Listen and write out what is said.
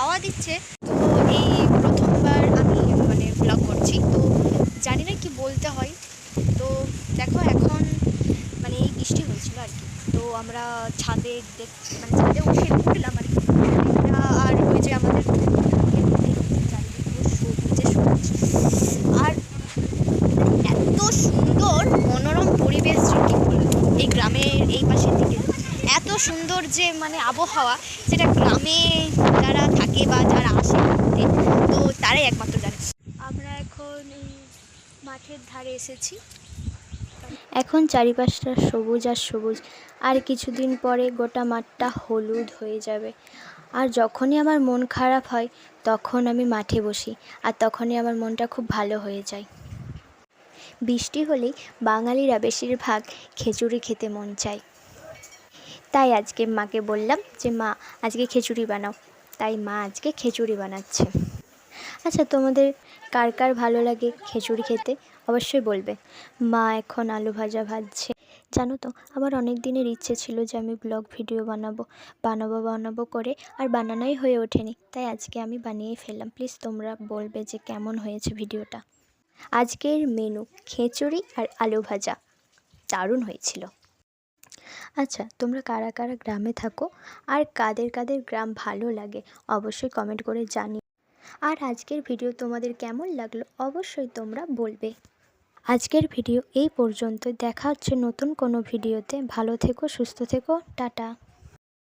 হাওয়া দিচ্ছে। তো এই প্রথমবার আমি মানে ব্লগ করছি। তো জানি না কি বলতে হয়। তো দেখো এখন মানে এই বৃষ্টি হয়েছিল আর কি। তো আমরা ছাদে দেখ মানে ছাদে উঠে উঠলাম আর কি। আর ওই যে আমাদের আর এত সুন্দর মনোরম পরিবেশ সুন্দর যে মানে আবহাওয়া যেটা গ্রামে যারা থাকে বা যারা আসে ঘুরতে তো তারাই একমাত্র জানে। আমরা এখন মাঠের ধারে এসেছি। এখন চারিপাশটা সবুজ আর সবুজ আর কিছুদিন পরে গোটা মাঠটা হলুদ হয়ে যাবে। আর যখনই আমার মন খারাপ হয় তখন আমি মাঠে বসি আর তখনই আমার মনটা খুব ভালো হয়ে যায়। বৃষ্টি হলেই বাঙালিরা বেশিরভাগ খিচুড়ি খেতে মন চায়। তাই আজকে মাকে বললাম যে, মা, আজকে খিচুড়ি বানাও। তাই মা আজকে খিচুড়ি বানাচ্ছে। আচ্ছা তোমাদের কার কার ভালো লাগে খিচুড়ি খেতে? অবশ্যই বলবে। মা এখন আলু ভাজা ভাজছে। জানো তো, আমার অনেক দিনের ইচ্ছে ছিল যে, আমি ব্লগ ভিডিও বানাবো বানাবো বানাবো করে, আর বানানোই হয়ে ওঠেনি। তাই আজকে আমি বানিয়ে ফেললাম। প্লিজ তোমরা বলবে যে, কেমন হয়েছে ভিডিওটা? আজকের মেনু খিচুড়ি আর আলু ভাজা। দারুণ হয়েছিল। আচ্ছা তোমরা কারা কারা গ্রামে থাকো আর কাদের কাদের গ্রাম ভালো লাগে অবশ্যই কমেন্ট করে জানিও। আর আজকের ভিডিও তোমাদের কেমন লাগল অবশ্যই তোমরা বলবে। আজকের ভিডিও এই পর্যন্ত দেখা হচ্ছে নতুন কোনো ভিডিওতে ভালো থেকো, সুস্থ থেকো। টাটা।